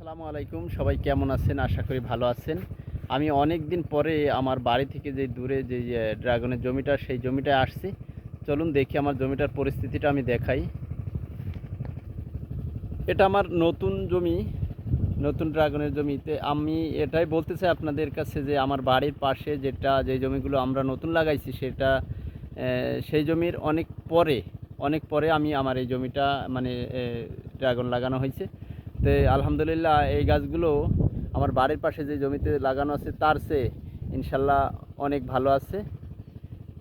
আসসালামু আলাইকুম। সবাই কেমন আছেন? আশা করি ভালো আছেন। আমি অনেক দিন পরে আমার বাড়ি থেকে যে দূরে যে ড্রাগনের জমিটা, সেই জমিটায় আসছি। চলুন দেখি আমার জমিটার পরিস্থিতিটা আমি দেখাই। এটা আমার নতুন জমি, নতুন ড্রাগনের জমিতে। আমি এটাই বলতে চাই আপনাদের কাছে যে, আমার বাড়ির পাশে যেটা, যে জমিগুলো আমরা নতুন লাগাইছি, সেটা সেই জমির অনেক পরে অনেক পরে আমি আমার এই জমিটা মানে ড্রাগন লাগানো হয়েছে। তো আলহামদুলিল্লাহ এই গাছগুলো আমার বাড়ির পাশে যে জমিতে লাগানো আছে তার চেয়ে ইনশাল্লাহ অনেক ভালো আছে।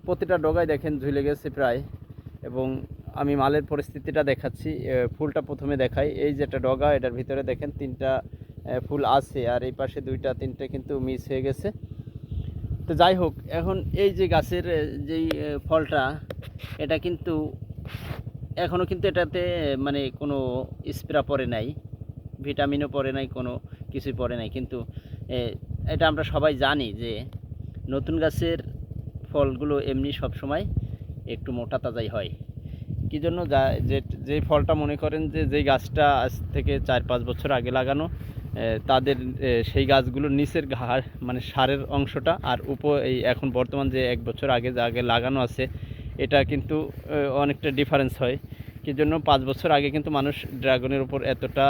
প্রতিটা ডগায় দেখেন ঝুলে গেছে প্রায় এবং আমি মালের পরিস্থিতিটা দেখাচ্ছি ফুলটা প্রথমে দেখাই। এই যেটা ডগা, এটার ভিতরে দেখেন তিনটা ফুল আছে আর এই পাশে দুইটা, তিনটে কিন্তু মিস হয়ে গেছে। তো যাই হোক, এখন এই যে গাছের যেই ফলটা, এটা কিন্তু এখনও কিন্তু এটাতে মানে কোনো স্প্রা পড়ে নাই। ভিটামিনও পড়ে নাই, কোনো কিছুই পড়ে নাই। কিন্তু এটা আমরা সবাই জানি যে নতুন গাছের ফলগুলো এমনি সব সময় একটু মোটা তাজাই হয়। কী জন্য? যা, যে যে ফলটা মনে করেন যে যেই গাছটা আজ থেকে চার পাঁচ বছর আগে লাগানো তাদের সেই গাছগুলোর নিচের ঘাড় মানে সারের অংশটা আর উপ এই এখন বর্তমান যে এক বছর আগে যা আগে লাগানো আছে, এটা কিন্তু অনেকটা ডিফারেন্স হয়। কী জন্য? পাঁচ বছর আগে কিন্তু মানুষ ড্রাগনের উপর এতটা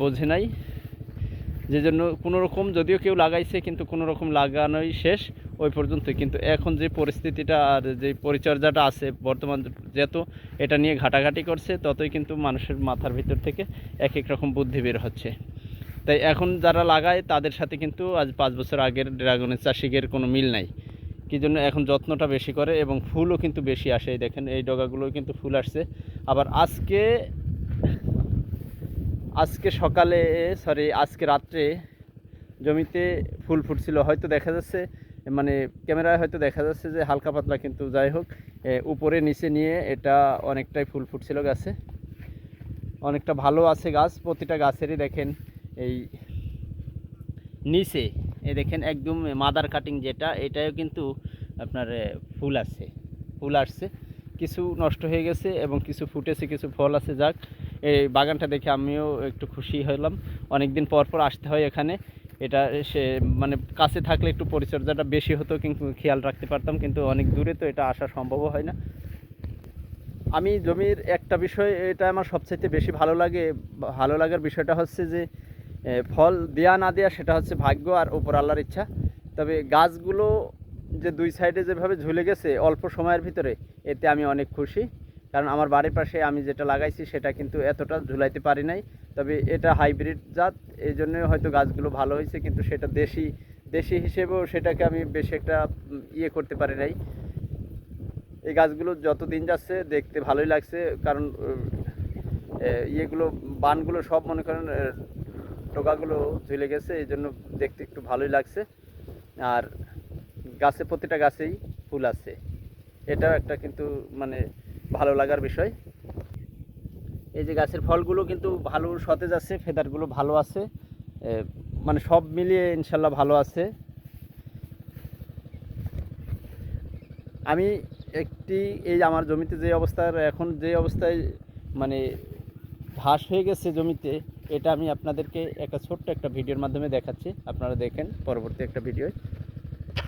বোঝে নাই। যে জন্য কোনো রকম যদিও কেউ লাগাইছে, কিন্তু কোনো রকম লাগানোই শেষ ওই পর্যন্ত কিন্তু এখন যে পরিস্থিতিটা আর যে পরিচর্যাটা আছে, বর্তমান যত এটা নিয়ে ঘাটাঘাটি করছে, ততই কিন্তু মানুষের মাথার ভিতর থেকে এক এক রকম বুদ্ধি বের হচ্ছে। তাই এখন যারা লাগায়, তাদের সাথে কিন্তু আজ পাঁচ বছর আগের ড্রাগনের চাষিকের কোনো মিল নাই। কী জন্য এখন যত্নটা বেশি করে এবং ফুলও কিন্তু বেশি আসে। দেখেন, এই ডগাগুলোও কিন্তু ফুল আসছে। আবার আজকে আজকে সকালে সরি আজকে রাত্রে জমিতে ফুল ফুটছিল। হয়তো দেখা যাচ্ছে মানে ক্যামেরায় হয়তো দেখা যাচ্ছে যে হালকা পাতলা, কিন্তু যাই হোক উপরে নিচে নিয়ে এটা অনেকটাই ফুল ফুটছিল গাছে। অনেকটা ভালো আছে গাছ, প্রতিটা গাছেরই দেখেন এই নিচে এই দেখেন একদম মাদার কাটিং যেটা এটাও কিন্তু আপনার ফুল আছে, ফুল আসছে। কিছু নষ্ট হয়ে গেছে এবং কিছু ফুটেছে, কিছু ফল আছে, যাক। এই বাগানটা দেখে আমিও একটু খুশি হলাম। অনেক দিন পর পর আসতে হয় এখানে। এটা সে মানে কাছে থাকলে একটু পরিচর্যাটা বেশি হতো, কিন্তু খেয়াল রাখতে পারতাম, কিন্তু অনেক দূরে তো এটা আসা সম্ভব হয় না। আমি জমির একটা বিষয়, এটা আমার সবচাইতে বেশি ভালো লাগে, ভালো লাগার বিষয়টা হচ্ছে যে ফল দেয়া না দেয়া সেটা হচ্ছে ভাগ্য আর ওপর আল্লাহর ইচ্ছা। তবে গাছগুলো যে দুই সাইডে যেভাবে ঝুলে গেছে অল্প সময়ের ভিতরে, এতে আমি অনেক খুশি। কারণ আমার বাড়ির পাশে আমি যেটা লাগাইছি সেটা কিন্তু এতটা ঝুলাইতে পারি নাই। তবে এটা হাইব্রিড জাত, এই জন্যই হয়তো গাছগুলো ভালো হয়েছে, কিন্তু সেটা দেশি দেশি হিসেবেও সেটাকে আমি বেশি একটা ইয়ে করতে পারি নাই। এই গাছগুলো যত দিন যাচ্ছে দেখতে ভালোই লাগছে, কারণ ইয়েগুলো, বানগুলো সব মনে করেন টোকাগুলো ঝুলে গেছে, এই জন্য দেখতে একটু ভালোই লাগছে। আর গাছে, প্রতিটা গাছেই ফুল আছে। এটাও একটা কিন্তু মানে ভালো লাগার বিষয়। এই যে গাছের ফলগুলো কিন্তু ভালো সতেজ আছে, ফেদারগুলো ভালো আছে মানে সব মিলিয়ে ইনশাল্লাহ ভালো আছে। আমি একটি, এই আমার জমিতে যে অবস্থার, এখন যে অবস্থায় মানে ঘাস হয়ে গেছে জমিতে, এটা আমি আপনাদেরকে একটা ছোট্ট একটা ভিডিওর মাধ্যমে দেখাচ্ছি। আপনারা দেখেন পরবর্তী একটা ভিডিও।